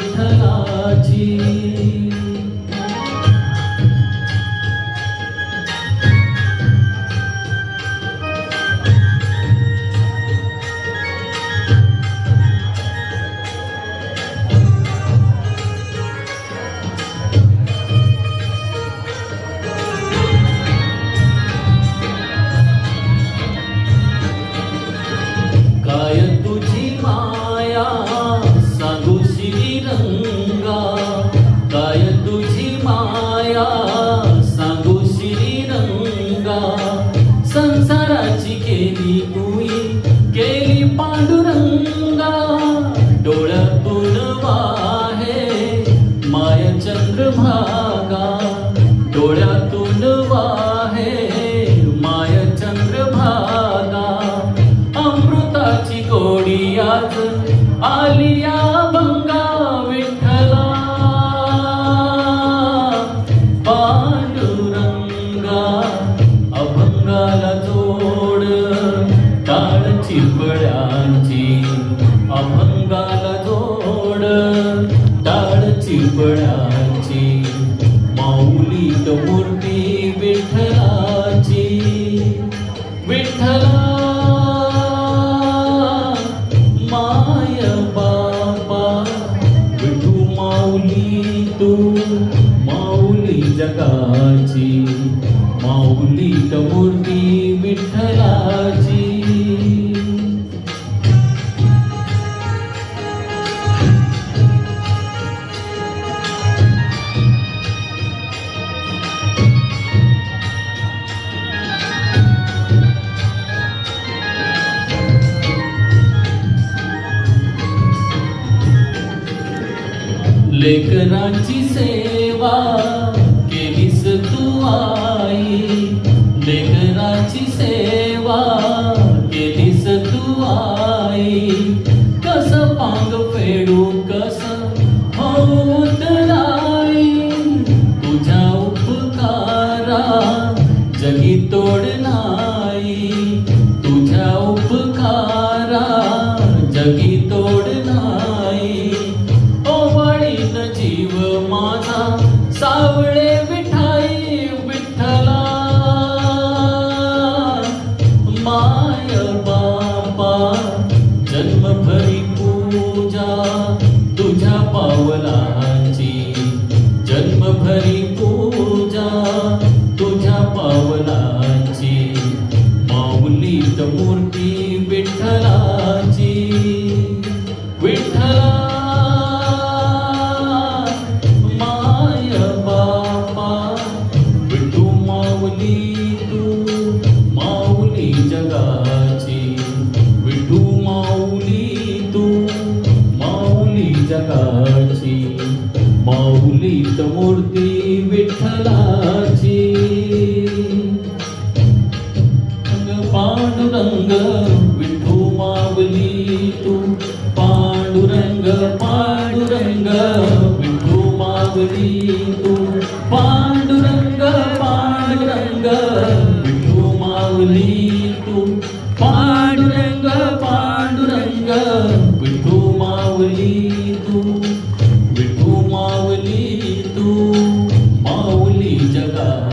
विठ्ठलाची. टाळ चिपळ्यांची अभंगाला जोड. टाळ चिपळ्यांची माऊलीत मूर्ती विठ्ठलाची. विठ्ठला माय बाबा विठू माऊली तू माऊली जगाची. माऊली मूर्ती लेखनाची सेवा केलीस तू आई. लेखनाची सेवा केलीस तू आई. कस पांग फेडू पावलांची. जन्मभरी पूजा तुझ्या पावला माऊलीत मूर्ती विठ्ठलाची. पांडुरंग विठू माऊली तू. पांडुरंग पांडुरंग विठू माऊली तू. पांडुरंग पांडुरंग विठू माऊली तू. पांडुरंग पांडुरंग